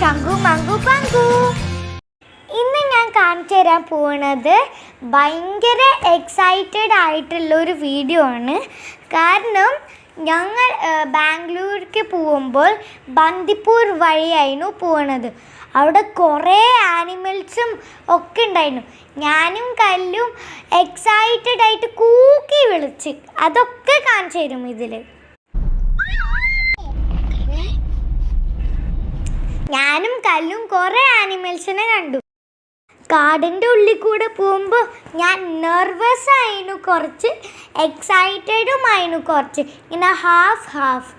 ചങ്കു മങ്കു പങ്കു ഇന്ന് ഞാൻ കാണിച്ചു തരാൻ പോണത് ഭയങ്കര എക്സൈറ്റഡ് ആയിട്ടുള്ള ഒരു വീഡിയോ ആണ്. കാരണം ഞങ്ങൾ ബാംഗ്ലൂർക്ക് പോകുമ്പോൾ ബന്ദിപ്പൂർ വഴിയായിരുന്നു പോണത്. അവിടെ കുറേ ആനിമൽസും ഒക്കെ ഉണ്ടായിരുന്നു. ഞാനും കല്ലും എക്സൈറ്റഡ് ആയിട്ട് കൂക്കി വിളിച്ച് അതൊക്കെ കാണിച്ചു തരും ഇതിൽ ഞാനും കല്ലും കുറേ ആനിമൽസിനെ കണ്ടു. കാടിന്റെ ഉള്ളിൽ കൂടെ പോകുമ്പോൾ ഞാൻ നെർവസ് ആയിരുന്നു കുറച്ച് എക്സൈറ്റഡും ആയിരുന്നു കുറച്ച്. ഇങ്ങനെ ഹാഫ് ഹാഫ്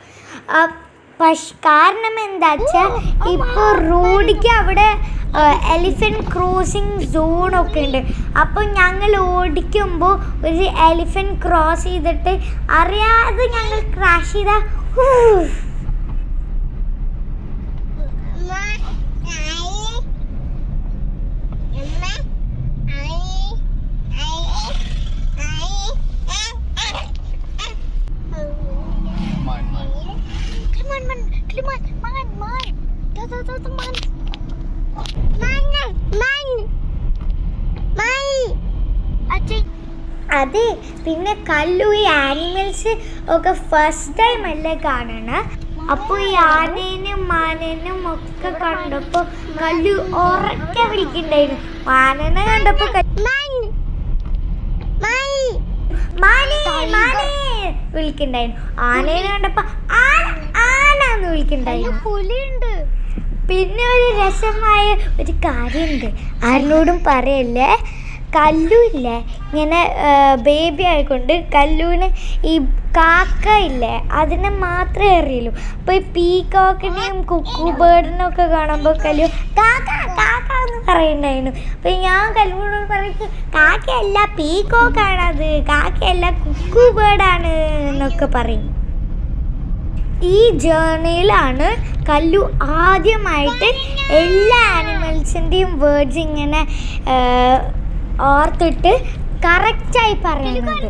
പക്ഷെ കാരണം എന്താ വെച്ചാൽ ഇപ്പോൾ റോഡിക്ക് അവിടെ എലിഫന്റ് ക്രോസിങ് സോണൊക്കെ ഉണ്ട്. അപ്പോൾ ഞങ്ങൾ ഓടിക്കുമ്പോൾ ഒരു എലിഫന്റ് ക്രോസ് ചെയ്തിട്ട് അറിയാതെ ഞങ്ങൾ ക്രാഷ് ചെയ്താൽ Da, Mana? man. Man, man, man. അച്ഛൻ അതെ പിന്നെ കല്ലു ഈ ആനിമൽസ് ഒക്കെ ഫസ്റ്റ് ടൈം അല്ലേ കാണണ അപ്പോൾ ഈ ആനേനും മാനേനും ഒക്കെ കണ്ടപ്പോൾ കല്ലു ഉറക്കെ വിളിക്കണ്ടായിരുന്നു മാനനെ കണ്ടപ്പോൾ വിളിക്കണ്ടായിരുന്നു ആനേനെ കണ്ടപ്പോൾ ആന ആനാന്ന് വിളിക്കണ്ടായിരുന്നു പുലിയുണ്ട് പിന്നെ ഒരു രസമായ ഒരു കാര്യമുണ്ട്. ആരിനോടും പറയല്ലേ? കല്ലു ഇല്ലേ? ഇങ്ങനെ ബേബി ആയിക്കൊണ്ട് കല്ലൂന് ഈ കാക്ക ഇല്ലേ? അതിനെ മാത്രമേ അറിയുള്ളൂ. അപ്പോൾ ഈ പീകോക്കിനെയും കുക്കു ബേർഡിനും ഒക്കെ കാണുമ്പോൾ കല്ലു കാക്ക കാക്ക എന്ന് പറയുന്നുണ്ടായിരുന്നു അപ്പോൾ ഞാൻ കല്ലൂനോട് പറയും കാക്കയല്ല പീകോക്കാണത് കാക്കയല്ല കുക്കു ബേർഡാണ് എന്നൊക്കെ പറയും. ഈ ജേർണിയിലാണ് കല്ലു ആദ്യമായിട്ട് എല്ലാ ആനിമൽസിന്റെയും വേർഡ്സ് ഇങ്ങനെ ഓർത്തിട്ട് കറക്റ്റായി പറയുന്നത്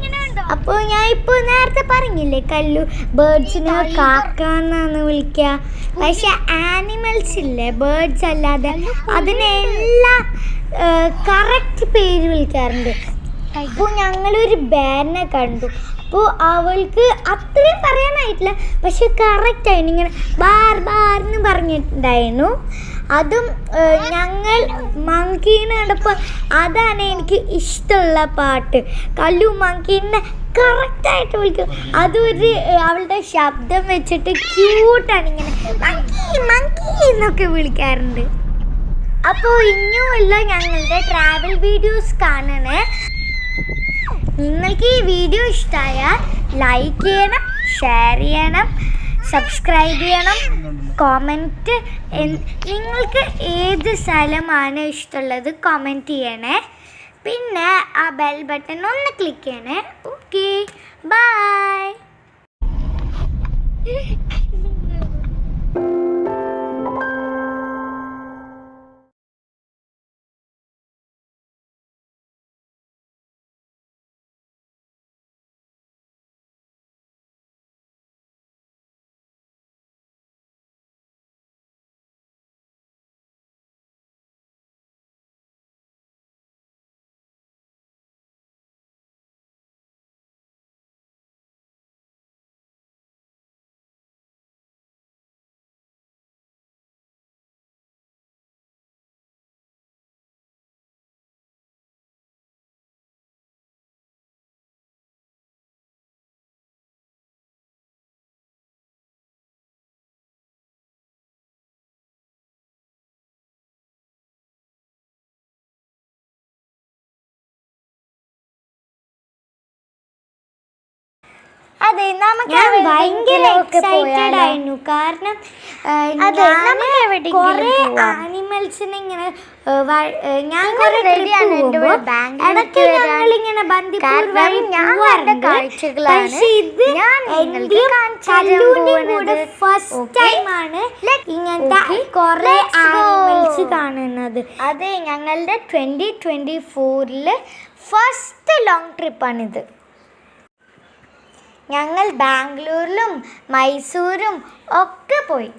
അപ്പോൾ ഞാൻ ഇപ്പോൾ നേരത്തെ പറഞ്ഞില്ലേ കല്ലു ബേർഡ്സിനെ കാക്കാന്നാണ് വിളിക്കുക പക്ഷെ ആനിമൽസ് ഇല്ലേ ബേർഡ്സ് അല്ലാതെ അതിനെല്ലാം കറക്റ്റ് പേര് വിളിക്കാറുണ്ട്. അപ്പോൾ ഞങ്ങളൊരു ബാനെ കണ്ടു. അപ്പോൾ അവൾക്ക് അത്രയും പറയാനായിട്ടില്ല. പക്ഷെ കറക്റ്റ് ആയിരുന്നു. ഇങ്ങനെ ബാർ ബാർ എന്ന് പറഞ്ഞിട്ടുണ്ടായിരുന്നു. അതും ഞങ്ങൾ മങ്കീനെ കണ്ടപ്പോൾ അതാണ് എനിക്ക് ഇഷ്ടമുള്ള പാട്ട്. കല്ലു മങ്കീനെ കറക്റ്റായിട്ട് വിളിക്കും. അതൊരു അവളുടെ ശബ്ദം വെച്ചിട്ട് ക്യൂട്ടാണ് ഇങ്ങനെ മങ്കി മങ്കി എന്നൊക്കെ വിളിക്കാറുണ്ട്. അപ്പോൾ ഇനിയുമുള്ള ഞങ്ങളുടെ ട്രാവൽ വീഡിയോസ് കാണണേ. നിങ്ങൾക്ക് ഈ വീഡിയോ ഇഷ്ടമായാൽ ലൈക്ക് ചെയ്യണം ഷെയർ ചെയ്യണം സബ്സ്ക്രൈബ് ചെയ്യണം കോമന്റ് നിങ്ങൾക്ക് ഏത് സ്ഥലമാണ് ഇഷ്ടമുള്ളത് കോമന്റ് ചെയ്യണേ. പിന്നെ ആ ബെൽ ബട്ടൺ ഒന്ന് ക്ലിക്ക് ചെയ്യണേ. ഓക്കെ ബൈ ഞാൻ ഭയങ്കര എവിടെയെങ്കിലുമൊക്കെ എക്സൈറ്റഡ് ആയിരുന്നു. കാരണം കുറെ ആനിമൽസിനെ ഇങ്ങനെ ഞാൻ ഇടയ്ക്ക് ഞങ്ങളിങ്ങനെ പോകുന്നത്. ഫസ്റ്റ് ടൈമാണ് ഇങ്ങനത്തെ? കുറെ. ആനിമൽസ് കാണുന്നത്. അതെ ഞങ്ങളുടെ ട്വന്റി ട്വന്റി ഫോറിൽ ഫസ്റ്റ് ലോങ് ട്രിപ്പാണിത് ഞങ്ങൾ ബാംഗ്ലൂരിലും മൈസൂരും ഒക്കെ പോയി.